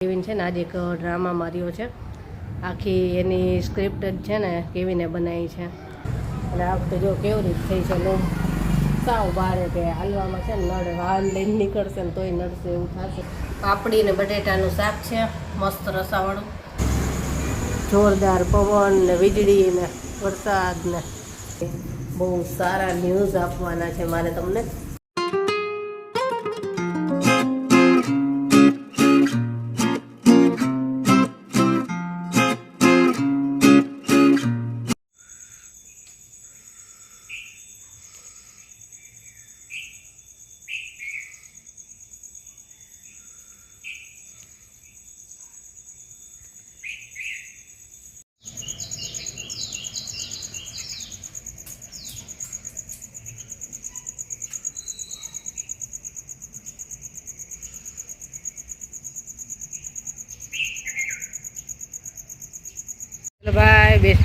Kevin છે ને આજે એક ડ્રામા માર્યો છે. આખી એની સ્ક્રિપ્ટ જ છે ને કેવિને બનાવી છે. અને આ વખતે જો કેવી રીત થઈ છે, લો. સાવ બારે કે હાલવામાં છે ને નળ વાહન લઈને નીકળશે ને તોય નડશે એવું થશે. પાપડી ને બટેટાનું શાક છે, મસ્ત રસાવાળું. જોરદાર પવન ને વીજળી ને વરસાદ ને. બહુ સારા ન્યૂઝ આપવાના છે મારે તમને.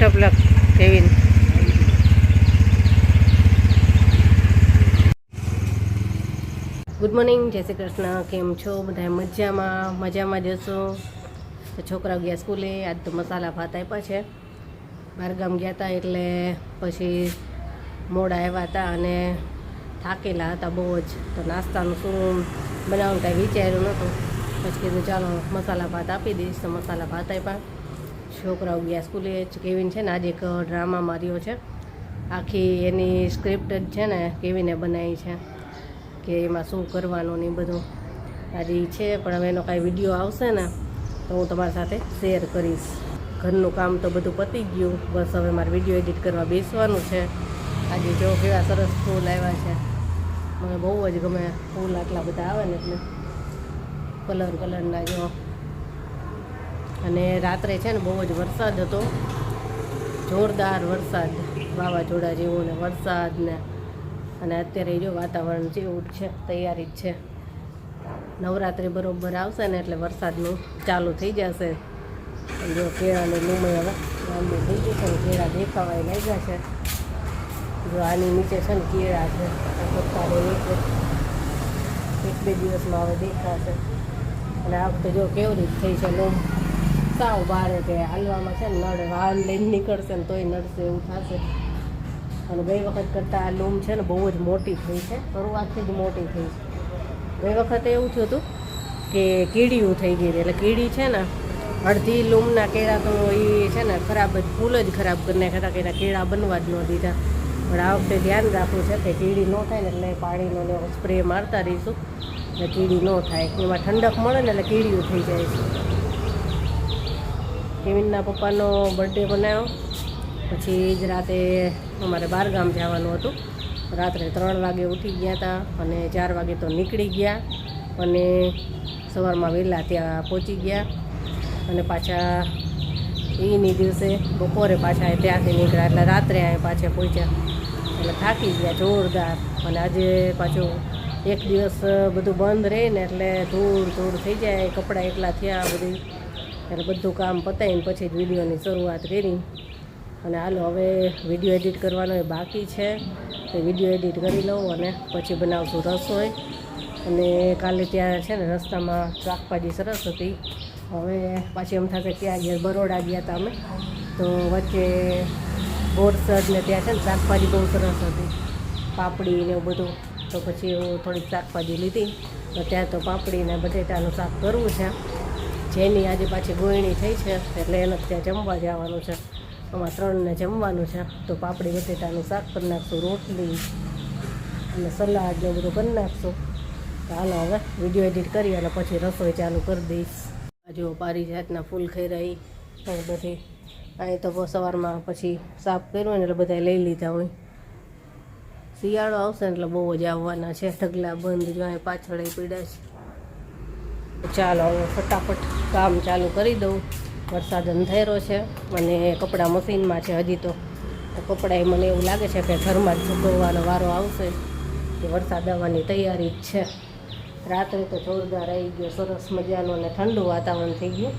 Best of luck Kevin good morning જય શ્રી કૃષ્ણ. કેમ છો? બધા મજામાં? મજામાં જશો તો છોકરાઓ ગયા સ્કૂલે. આજ તો મસાલા ભાત આપ્યા છે. બહારગામ ગયા હતા એટલે પછી મોડા આવ્યા હતા અને થાકેલા હતા બહુ જ. તો નાસ્તાનું શું બનાવવાનું કાંઈ વિચાર્યું નહોતું. પછી કીધું, ચાલો, મસાલા ભાત આપી દઈશ. તો મસાલા ભાત આપ્યા. છોકરાઓ ગયા સ્કૂલે કેવિન છે ને આજે એક ડ્રામા માર્યો છે. આખી એની સ્ક્રિપ્ટ જ છે ને કેવિને બનાવી છે કે એમાં શું કરવાનું ને બધું. આજે છે, પણ હવે એનો કાંઈ વીડિયો આવશે ને તો હું તમારી સાથે શેર કરીશ. ઘરનું કામ તો બધું પતી ગયું, બસ હવે મારે વીડિયો એડિટ કરવા બેસવાનું છે. આજે જો કેવા સરસ ફૂલ આવ્યા છે. મને બહુ જ ગમે ફૂલ આટલા બધા આવે ને એટલે. કલર કલરના જો અને રાત્રે છે ને બહુ જ વરસાદ હતો. જોરદાર વરસાદ, વાવાઝોડા જેવો ને વરસાદ ને. અને અત્યારે જો વાતાવરણ જેવું છે, તૈયારી જ છે. નવરાત્રિ બરોબર આવશે ને એટલે વરસાદનું ચાલુ થઈ જશે. જો કેળાને લૂમઈ હવે લાંબુ થઈ ગઈ છે ને, કેળા દેખાવાય લાગ્યા છે. જો આની નીચે છે ને કેળા છે એક બે દિવસમાં હવે દેખાશે. અને આ વખતે જો કેવી રીત થઈ છે, લૂમ. સાવ બારે કે હાલવામાં છે ને નડે, વાહન લઈને નીકળશે ને તોય નડશે એવું થશે. અને ગઈ વખત કરતાં આ લૂમ છે ને બહુ જ મોટી થઈ છે, શરૂઆતથી જ મોટી થઈ છે. ગઈ વખતે એવું થયું હતું કે કીડીયું થઈ ગઈ એટલે કીડી છે ને અડધી લૂમના કેળા તો એ છે ને ખરાબ જ, ફૂલ જ ખરાબ કરી નાખ્યા હતા કેળા બનવા જ ન દીધા. પણ આ વખતે ધ્યાન રાખવું છે કે કીડી ન થાય ને એટલે પાણીનો ને સ્પ્રે મારતા રહીશું, એટલે કીડી ન થાય. એમાં ઠંડક મળે ને એટલે કીડીયું થઈ જાય છે. કેવિનના પપ્પાનો બર્થડે બનાવ્યો પછી જ રાતે અમારે બાર ગામ જવાનું હતું. રાત્રે ત્રણ વાગે ઉઠી ગયા હતા અને ચાર વાગે તો નીકળી ગયા અને સવારમાં વહેલા ત્યાં પહોંચી ગયા. અને પાછા એની દિવસે બપોરે પાછા ત્યાંથી નીકળ્યા. એટલે રાત્રે અહીં પાછા પહોંચ્યા. એટલે થાકી ગયા જોરદાર. અને આજે પાછું એક દિવસ બધું બંધ રહે ને એટલે ધૂળ ધૂળ થઈ જાય. કપડાં એટલા થયા બધું. એટલે બધું કામ પતાવીને પછી જ વિડીયોની શરૂઆત કરી. અને હાલો, હવે વીડિયો એડિટ કરવાનો એ બાકી છે. તો વીડિયો એડિટ કરી લઉં અને પછી બનાવશું રસોઈ. અને કાલે ત્યાં છે ને રસ્તામાં શાકભાજી સરસ હતી. હવે પાછી એમ થશે ત્યાં ગયા બરોડા ગયા હતા અમે. તો વચ્ચે બોરસદ ને ત્યાં છે ને શાકભાજી બહુ સરસ હતી. પાપડી ને એવું બધું. તો પછી હું થોડીક શાકભાજી લીધી. તો ત્યાં તો પાપડી ને બટેટાનું શાક કરવું છે. જેની આજે પાછી ગોયણી થઈ છે, એટલે એને ત્યાં જમવા જવાનું છે. આમાં ત્રણને જમવાનું છે, તો પાપડી, બટેટાનું શાક કરી નાખશું, રોટલી અને સલાડ ને બધું કરી નાખશું. તો હાલો હવે વીડિયો એડિટ કરી અને પછી રસોઈ ચાલુ કરી દઈશ. આ પારી પારિજાતના ફૂલ ખાઈ રહી બધી અહીં તો સવારમાં પછી સાફ કર્યું ને એટલે બધા લઈ લીધા હોય. શિયાળો આવશે એટલે બહુ જ આવવાના છે. ઢગલા બંધ જો અહીં પાછળ પીડા છે. ચાલો હવે ફટાફટ કામ ચાલુ કરી દઉં. વરસાદ અંધેરો છે અને કપડાં મશીનમાં છે હજી તો. કપડાંય કપડાં મને એવું લાગે છે કે ઘરમાં જ સૂકવવાનો વારો આવશે કે વરસાદ આવવાની તૈયારી જ છે. રાત્રે તો જોરદાર આવી ગયો, સરસ મજાનું અને ઠંડુ વાતાવરણ થઈ ગયું.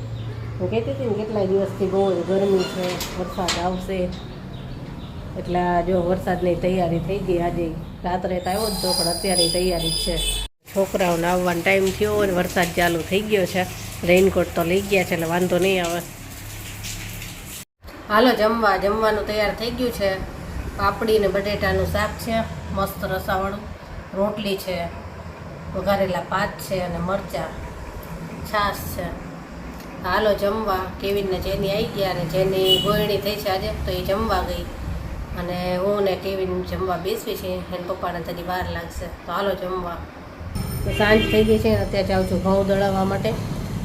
હું કહેતી હતી ને કેટલાય દિવસથી બહુ જ ગરમી છે, વરસાદ આવશે. એટલે જો વરસાદની તૈયારી થઈ ગઈ, આજે રાત્રે તો આવ્યો જ તો, પણ અત્યારે તૈયારી જ છે. છોકરાઓને આવવાનો ટાઈમ થયો અને વરસાદ ચાલુ થઈ ગયો છે. રેઇનકોટ તો લઈ ગયા છે એટલે વાંધો નહીં આવે. હાલો, જમવા, જમવાનું તૈયાર થઈ ગયું છે. પાપડી ને બટેટાનું શાક છે. મસ્ત રસાવાળું રોટલી છે. વઘારેલા પાત છે અને મરચાં. છાશ છે. હાલો, જમવા. કેવિનને જેની આવી ગયા અને જેની ગોયણી થઈ છે આજે, તો એ જમવા ગઈ. અને હું ને કેવિન જમવા બેસવી છે. એને પપ્પાને તરી વાર લાગશે. તો હાલો, જમવા. તો સાંજ થઈ ગઈ છે અને અત્યારે જાઉં છું ઘઉં દળાવવા માટે.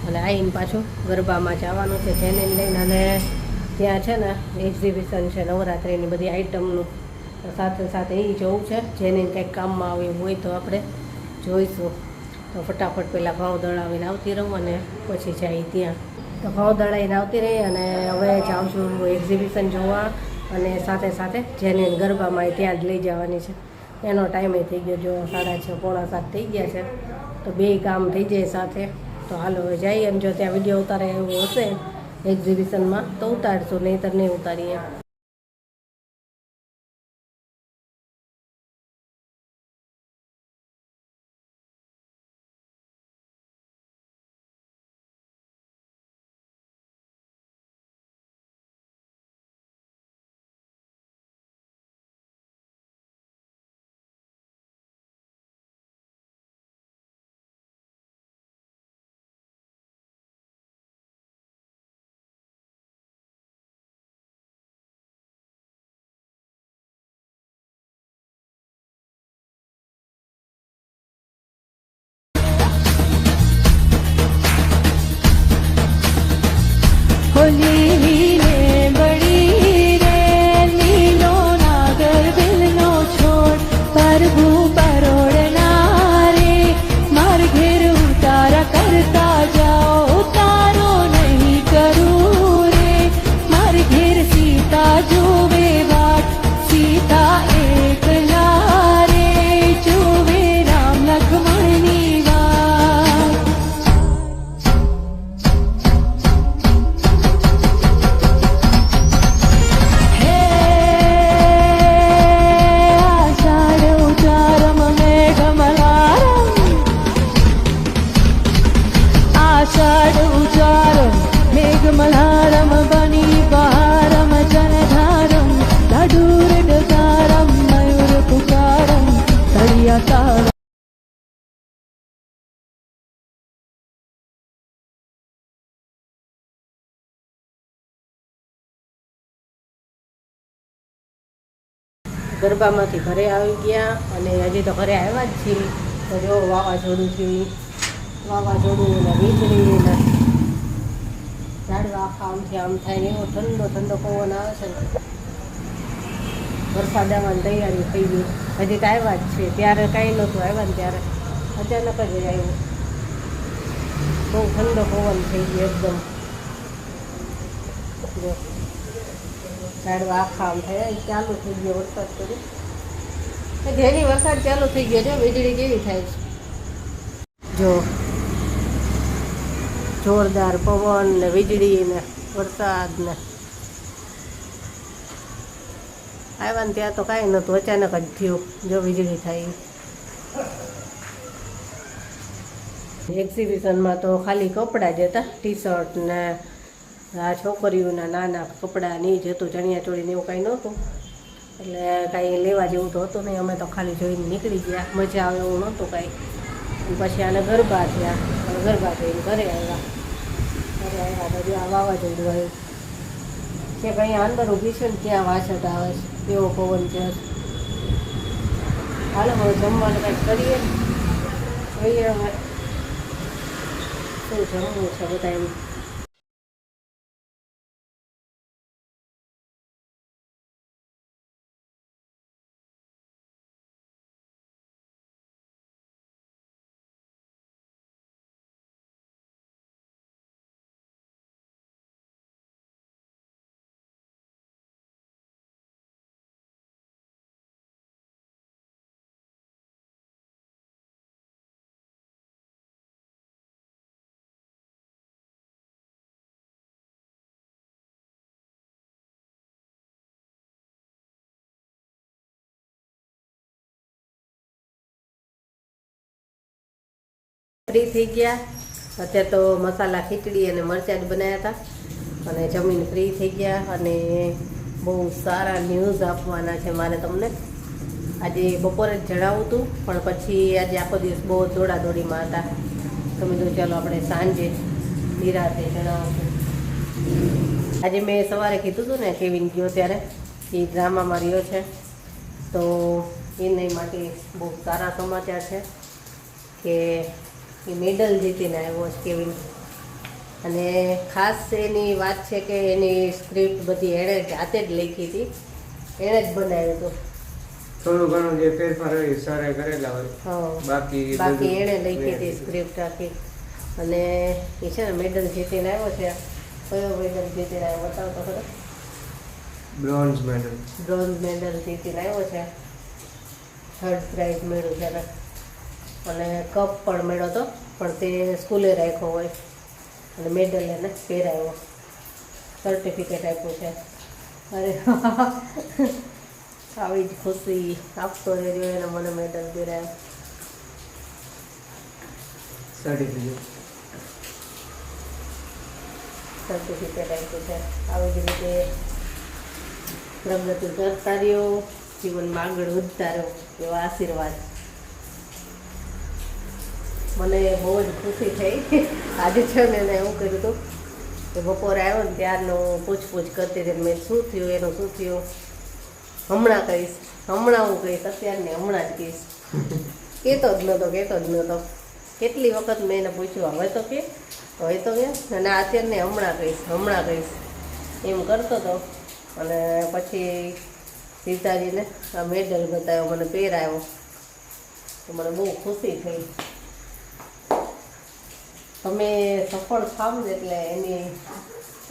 અને આવીને પાછું ગરબામાં જવાનું છે, જેને લઈને અને ત્યાં છે ને એક્ઝિબિશન છે, નવરાત્રિની બધી આઈટમનું સાથે સાથે એ જોવું છે, જેને કંઈક કામમાં આવે હોય તો આપણે જોઈશું. તો ફટાફટ પહેલાં ઘઉં દળાવીને આવતી રહું અને પછી જાય ત્યાં. તો ઘઉં દળાવીને આવતી રહી અને હવે જાઉં છું એક્ઝિબિશન જોવા અને સાથે સાથે જેને ગરબામાં ત્યાં જ લઈ જવાની છે. એનો ટાઈમે થઈ ગયો જો સાડા છ, પોણા સાત થઈ ગયા છે. તો બે કામ થઈ જાય સાથે. તો હાલો હવે જઈએ એમ જો ત્યાં વીડિયો ઉતારે એવું હશે એક્ઝિબિશનમાં તો ઉતારશું, નહીંતર નહીં ઉતારીએ. ગરબામાંથી ઘરે આવી ગયા અને હજી તો ઘરે આવ્યા જ છીએ. તો જો વાવાઝોડું થયું, વાવાઝોડું ને વીજળી ને ઝાડવા આમથી આમ થાય એવો ઠંડો ઠંડો પવન આવે છે. વરસાદ આવવાની તૈયારી થઈ ગઈ. હજી તો આવ્યા જ છે ત્યારે કાંઈ નહોતું આવ્યા ને ત્યારે. અચાનક જ આવ્યું. બહુ ઠંડો પવન થઈ ગયો એકદમ. જો. ઝાડવા આખા થાય ચાલુ થઈ ગયો વરસાદ કરી ઘેરી વરસાદ ચાલુ થઈ ગયો છે, વીજળી કેવી થાય છે? જો જોરદાર પવન ને વીજળી ને વરસાદ ને. આવ્યા ને ત્યાં તો કાંઈ નહોતું, અચાનક જ થયું, જો વીજળી થાય એક્ઝિબિશનમાં તો ખાલી કપડાં જ હતા ટી શર્ટ ને આ છોકરીઓના નાના કપડાં નહીં જતું જ ચણિયા ચોળી ને એવું કાંઈ નહોતું. એટલે કાંઈ લેવા જેવું તો હતું નહીં, અમે તો ખાલી જોઈને નીકળી ગયા. મજા આવે એવું નહોતું કાંઈ. પછી આને ગરબા થયા. ગરબા થઈને ઘરે આવ્યા. ઘરે આવ્યા તો આ વાવાઝોડું આવ્યું. કે કંઈ અંદર ઊભી છે ને, ત્યાં વાછટ આવે છે. એવો પવન છે. હાલો, હવે જમવાનું કંઈક કરીએ. જોઈએ હવે. શું જમવું છે બધા એમ ફ્રી થઈ ગયા. અત્યારે તો મસાલા, ખીચડી અને મરચાં જ બનાવ્યા હતા. અને જમીન ફ્રી થઈ ગયા અને બહુ સારા ન્યૂઝ આપવાના છે મારે તમને. આજે બપોરે જ જણાવું હતું પણ પછી આજે આખો દિવસ બહુ દોડાદોડીમાં હતા. તો મેં ચાલો આપણે સાંજે નિરાતે જણાવું આજે મેં સવારે કીધું હતું ને, કેવિન ગયો ત્યારે, એ ડ્રામામાં રહ્યો છે. તો એને માટે બહુ સારા સમાચાર છે કે એ મેડલ જીતીને આવ્યો છે કેવિન અને ખાસ એની વાત છે કે એની સ્ક્રિપ્ટ બધી એણે જાતે જ લખી હતી. એણે જ બનાવ્યું હતું. થોડું ઘણું જે ફેરફાર હોય સરે કરેલા હોય. બાકી બાકી એણે લખી હતી સ્ક્રિપ્ટ આખી. અને એ છે ને મેડલ જીતીને આવ્યો છે. કયો મેડલ જીતીને આવ્યો બતાવો તો ખરો બ્રોન્ઝ મેડલ બ્રોન્ઝ મેડલ જીતીને આવ્યો છે. થર્ડ પ્રાઇઝ મેળવ્યું એને. અને કપ પણ મળ્યો હતો પણ તે સ્કૂલે રાખ્યો હોય. અને મેડલ એને પહેરાવ્યો. સર્ટિફિકેટ આપ્યું છે. અરે આવી જ ખુશી આપતો રહેજો એને મને મેડલ પહેરાવ્યો. સર્ટિફિકેટ સર્ટિફિકેટ આપ્યું છે. આવી જ રીતે પ્રગતિ કરતા રહ્યો જીવનમાં આગળ વધતા રહ્યો એવા આશીર્વાદ. મને બહુ જ ખુશી થઈ. આજે છે ને એને એવું કર્યું હતું કે બપોરે આવ્યો ને ત્યારનું પૂછપૂછ કરતી હતી મેં શું થયું, એનું શું થયું? હમણાં કહીશ, હમણાં હું કહીશ અત્યારને હમણાં જ કહીશ. કહેતો જ નહોતો, કહેતો જ નહોતો. કેટલી વખત મેં એને પૂછ્યું, હવે તો કે? હવે તો કે? અને અત્યારને હમણાં કહીશ હમણાં કહીશ. એમ કરતો હતો અને પછી સીતાજીને આ મેડલ બતાવ્યો, મને પહેરાવ્યો. તો મને બહુ ખુશી થઈ. તમે સફળ થાવ ને એટલે એની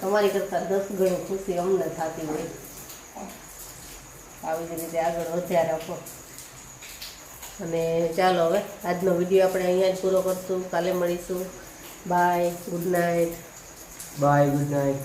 તમારી કરતાં દસ ગણી ખુશી અમને થતી હોય. આવી જ રીતે આગળ વધ્યા રાખો. અને ચાલો હવે, આજનો વીડિયો આપણે અહીંયા જ પૂરો કરશું. કાલે મળીશું. Bye good night bye good night